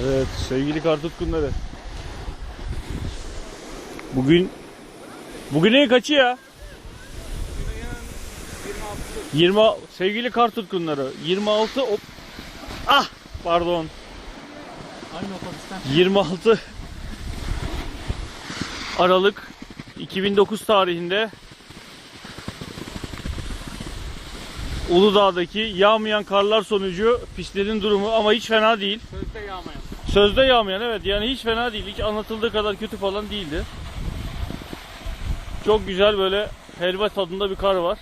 Evet sevgili kar tutkunları. Bugün bugün en kaçı ya? 20 sevgili kar tutkunları 26 hop ah pardon Aynı otobüsten. 26 Aralık 2009 tarihinde Uludağ'daki yağmayan karlar sonucu pistlerin durumu ama hiç fena değil. Sözde yağmayan. Sözde yağmayan evet yani hiç fena değil. Hiç anlatıldığı kadar kötü falan değildi. Çok güzel böyle helva tadında bir kar var.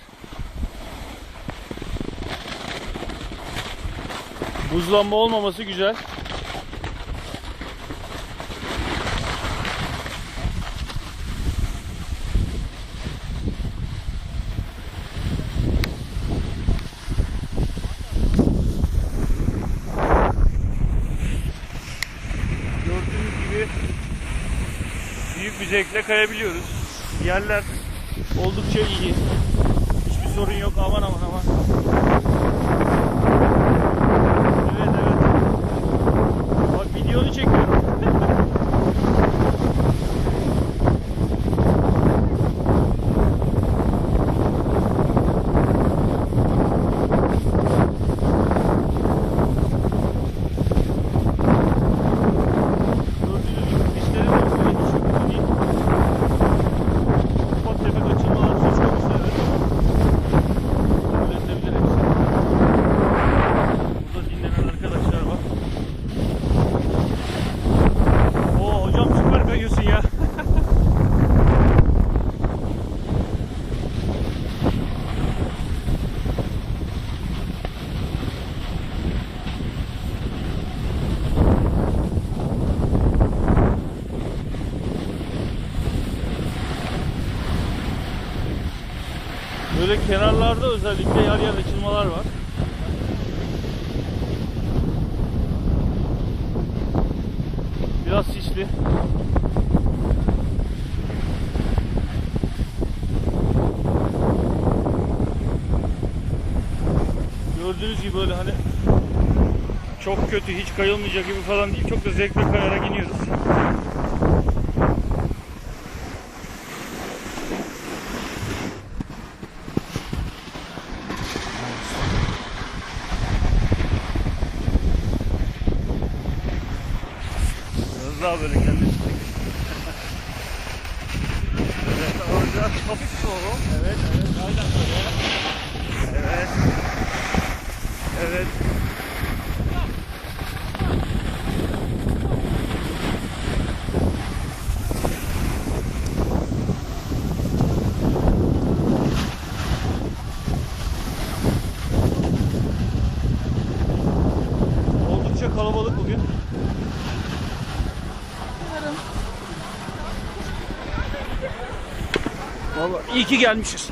Buzlanma olmaması güzel. Zevkle kayabiliyoruz. Yerler oldukça iyi. Hiçbir sorun yok. Aman aman aman. Böyle kenarlarda özellikle yer yer açılmalar var. Biraz sisli. Gördüğünüz gibi böyle hani çok kötü hiç kayılmayacak gibi falan değil. Çok da zevkle kayarak iniyoruz. Daha böyle kendini evet, orada hafif soğuk. Evet, evet, aynen böyle. Evet. Evet. Oldukça kalabalık bugün. Vallahi iyi ki gelmişiz.